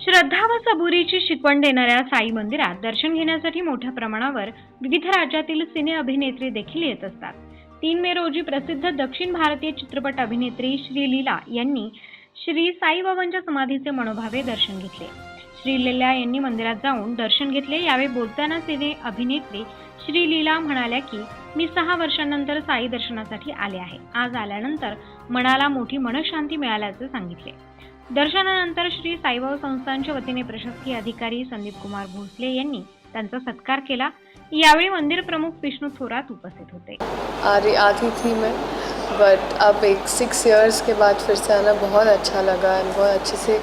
श्रद्धा व सबुरीची शिकवण देणाऱ्या साई मंदिरात दर्शन घेण्यासाठी मोठ्या प्रमाणावर विविध राज्यातील सिने अभिनेत्री देखील येत असतात. तीन मे रोजी प्रसिद्ध दक्षिण भारतीय चित्रपट अभिनेत्री श्री लीला यांनी श्री साईबाबांच्या समाधीचे मनोभावे दर्शन घेतले. श्री लीला यांनी मंदिरात जाऊन दर्शन घेतले. यावेळी बोलताना सिने अभिनेत्री श्री लीला म्हणाल्या की मी सहा वर्षांनंतर साई दर्शनासाठी आले आहे. आज आल्यानंतर मनाला मोठी मनशांती मिळाल्याचे सांगितले. दर्शनानंतर श्री साईबाबा संस्थानच्या वतीने प्रशासकीय अधिकारी संदीप कुमार भोसले यांनी त्यांचा सत्कार केला. यावेळी मंदिर प्रमुख विष्णू थोरात उपस्थित होते. रही आती थी मैं बट अब एक सिक्स इयर्स के बाद फिर से आना बहुत अच्छा लगा एंड बहुत अच्छे से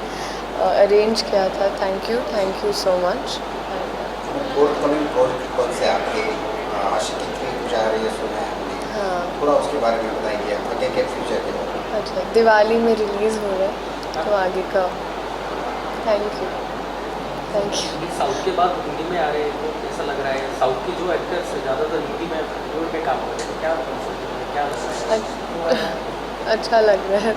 अरेंज किया था. Thank you thank you so much है है हाँ। थोड़ा उसके बारे में बताएंगे आपका क्या क्या फ्यूचर में? अच्छा दिवाली में रिलीज़ हो रहा है। तो आगे का। Thank you thank you south के बाद हिंदी में आ रहे हैं तो कैसा लग रहा है? साउथ के जो एक्टर्स हैं ज़्यादातर हिंदी में रोल पे काम कर रहे हैं। क्या क्या लग रहा है? अच्छा अच्छा लग रहा है।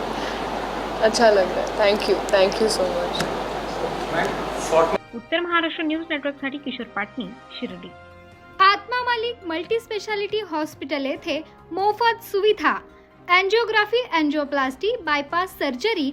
अच्छा लग रहा है। Thank you thank you so much Uttar Maharashtra news नेटवर्कसाठी Kishor Patni Shirdi. Atma Malik multi speciality hospital येथे मोफत सुविधा अँजिओग्राफी अँजिओप्लास्टी बायपास सर्जरी